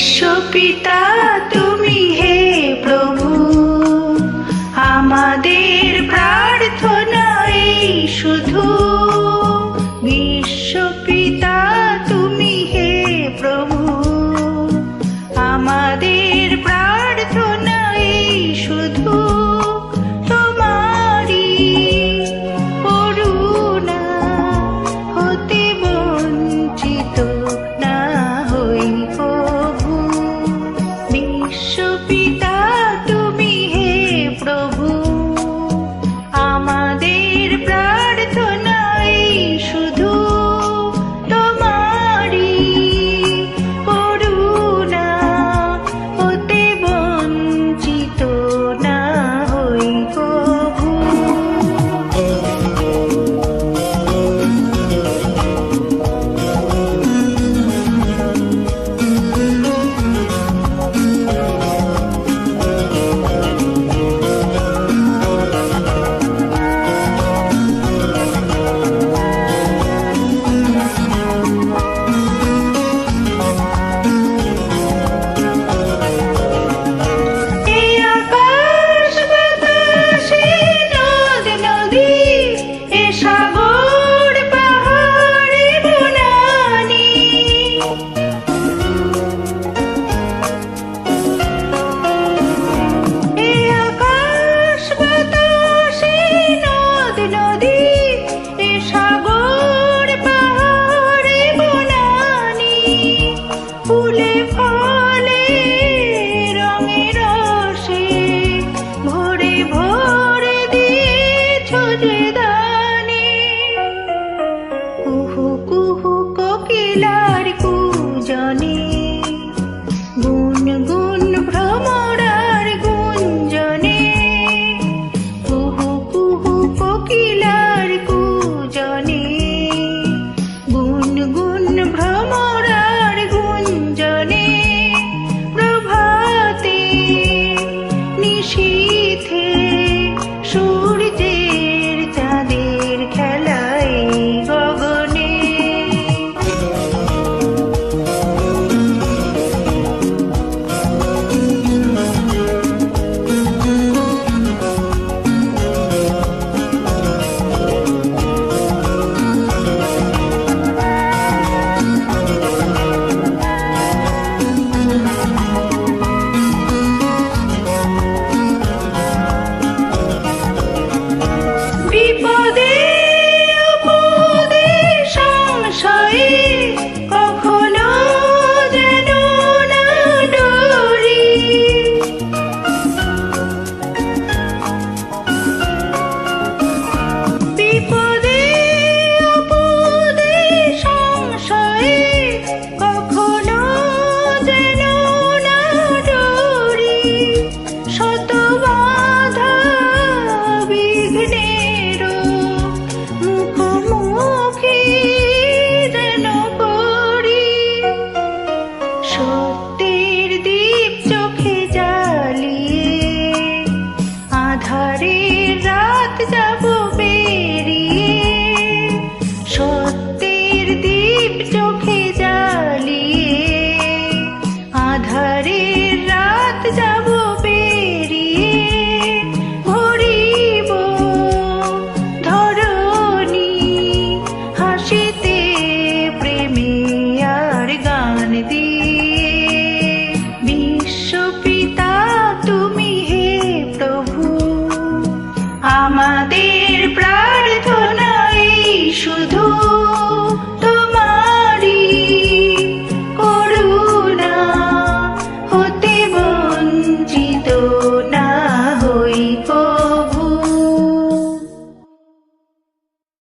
বিশ্বপিতা তুমি হে প্রভু আমাদের প্রা will be উঠেছে সূর্য সত্যের দীপ চোখে জ্বালিয়ে আধারের রাত যাব পেরিয়ে ঘুরিব। ধরণী হাসিতে প্রেমে আর গান দিয়ে। বিশ্বপিতা তুমি হে প্রভু, আমাদের শুধু